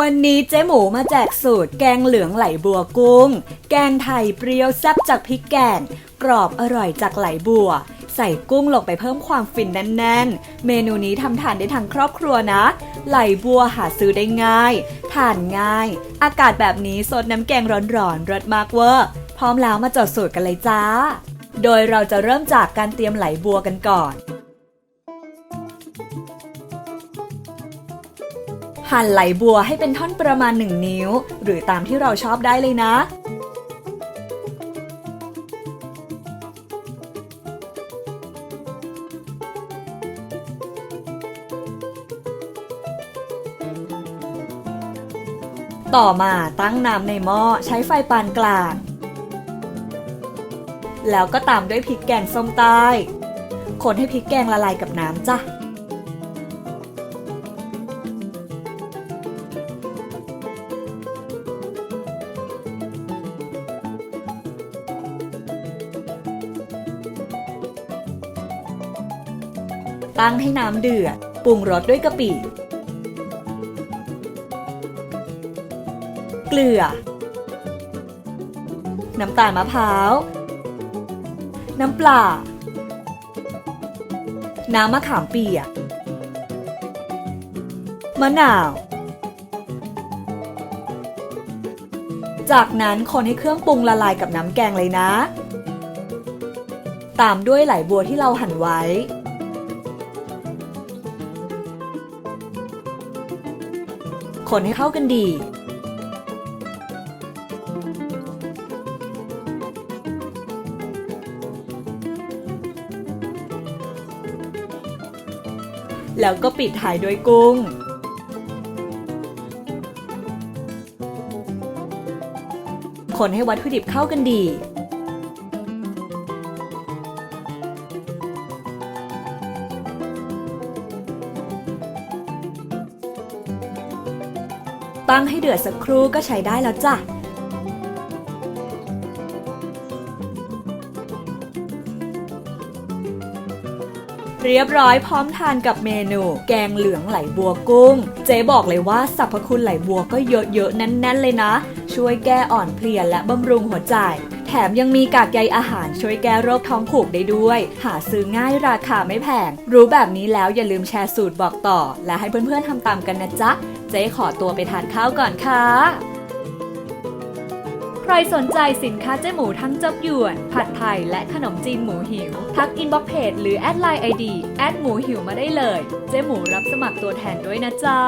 วันนี้เจ๊หมูมาแจกสูตรแกงเหลืองไหลบัวกุ้ง แกงไทยเปรี้ยวแซ่บจากพริกแกง กรอบอร่อยจากไหลบัว ใส่กุ้งลงไปเพิ่มความฟินแน่นๆ เมนูนี้ทำทานได้ทั้งครอบครัวนะ ไหลบัวหาซื้อได้ง่าย ทานง่าย อากาศแบบนี้สดน้ำแกงร้อนๆรสมากเวอร์ พร้อมแล้วมาจดสูตรกันเลยจ้า โดยเราจะเริ่มจากการเตรียมไหลบัวกันก่อน หั่นไหลบัวให้เป็นท่อนประมาณ 1 นิ้ว หรือตามที่เราชอบได้เลยนะ ต่อมาตั้งน้ำในหม้อใช้ไฟปานกลาง แล้วก็ตามด้วยพริกแกงส้มใต้ คนให้พริกแกงละลายกับน้ำจ้ะ ตั้งให้น้ำเดือด ปรุงรสด้วยกะปิ เกลือ น้ำตาลมะพร้าว น้ำปลา น้ำมะขามเปียก มะนาว จากนั้นคนให้เครื่องปรุงละลายกับน้ำแกงเลยนะ ตามด้วยไหลบัวที่เราหั่นไว้ คนให้เข้ากันดี แล้วก็ปิดท้ายด้วยกุ้งคนให้วัตถุดิบเข้ากันดี ตั้งให้เดือดสักครู่ก็ใช้ได้แล้วจ้ะเรียบร้อยพร้อมทานกับเมนู แกงเหลืองไหลบัวกุ้ง เจ๊บอกเลยว่าสรรพคุณไหลบัวก็เยอะๆแน่นๆเลยนะ ช่วยแก้อ่อนเพลียและบำรุงหัวใจ มยังมีกากใยอาหารช่วยแก้โรคท้องผูกได้ด้วย หาซื้อง่ายราคาไม่แพง รู้แบบนี้แล้วอย่าลืมแชร์สูตรบอกต่อ และให้เพื่อนๆทำตามกันนะจ๊ะ เจ๊ขอตัวไปทานข้าวก่อนค่ะใครสนใจสินค้าเจ๊หมูทั้งจับหยวน ผัดไทย และขนมจีนหมูหิว ทักอินบ็อกเพจหรือแอดไลน์ไอดีแอดหมูหิวมาได้เลย เจ๊หมูรับสมัครตัวแทนด้วยนะจ๊ะ